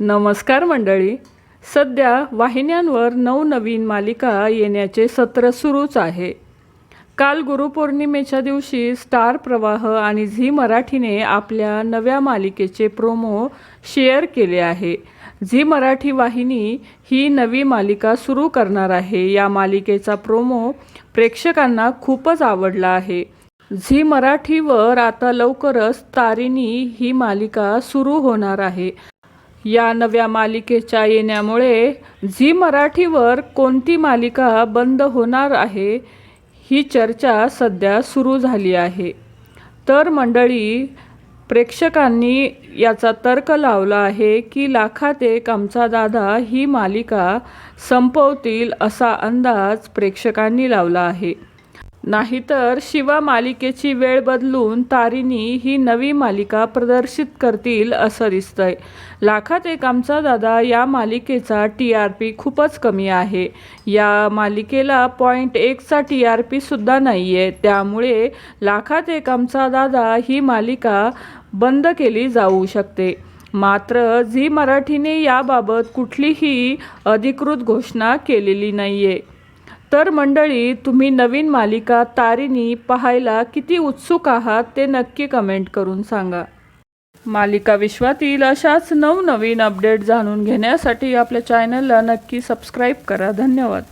नमस्कार मंडळी. सध्या वाहिन्यांवर नवनवीन मालिका येण्याचे सत्र सुरूच आहे. काल गुरुपौर्णिमेच्या दिवशी स्टार प्रवाह आणि झी मराठीने आपल्या नव्या मालिकेचे प्रोमो शेअर केले आहे. झी मराठी वाहिनी ही नवी मालिका सुरू करणार आहे. या मालिकेचा प्रोमो प्रेक्षकांना खूपच आवडला आहे. झी मराठीवर आता लवकरच तारिणी ही मालिका सुरू होणार आहे. या नव्या मालिकेच्या येण्यामुळे झी मराठीवर कोणती मालिका बंद होणार आहे ही चर्चा सध्या सुरू झाली आहे. तर मंडळी प्रेक्षकांनी याचा तर्क लावला आहे की लाखात एक आमचा दादा ही मालिका संपवतील असा अंदाज प्रेक्षकांनी लावला आहे. नाहीतर शिवा मालिकेची वेळ बदलून तारिणी ही नवी मालिका प्रदर्शित करतील असं दिसतंय. लाखात एक आमचा दादा या मालिकेचा टी आर पी खूपच कमी आहे. या मालिकेला पॉईंट एकचा टी आर पीसुद्धा नाही आहे त्यामुळे लाखात एक आमचा दादा ही मालिका बंद केली जाऊ शकते. मात्र झी मराठीने याबाबत कुठलीही अधिकृत घोषणा केलेली नाही आहे तर मंडळी तुम्ही नवीन मालिका तारिणी पाहायला किती उत्सुक आहात ते नक्की कमेंट करून सांगा. मालिका विश्वातील अशाच नवनवीन अपडेट जाणून घेण्यासाठी आपल्या चॅनलला नक्की सबस्क्राईब करा. धन्यवाद.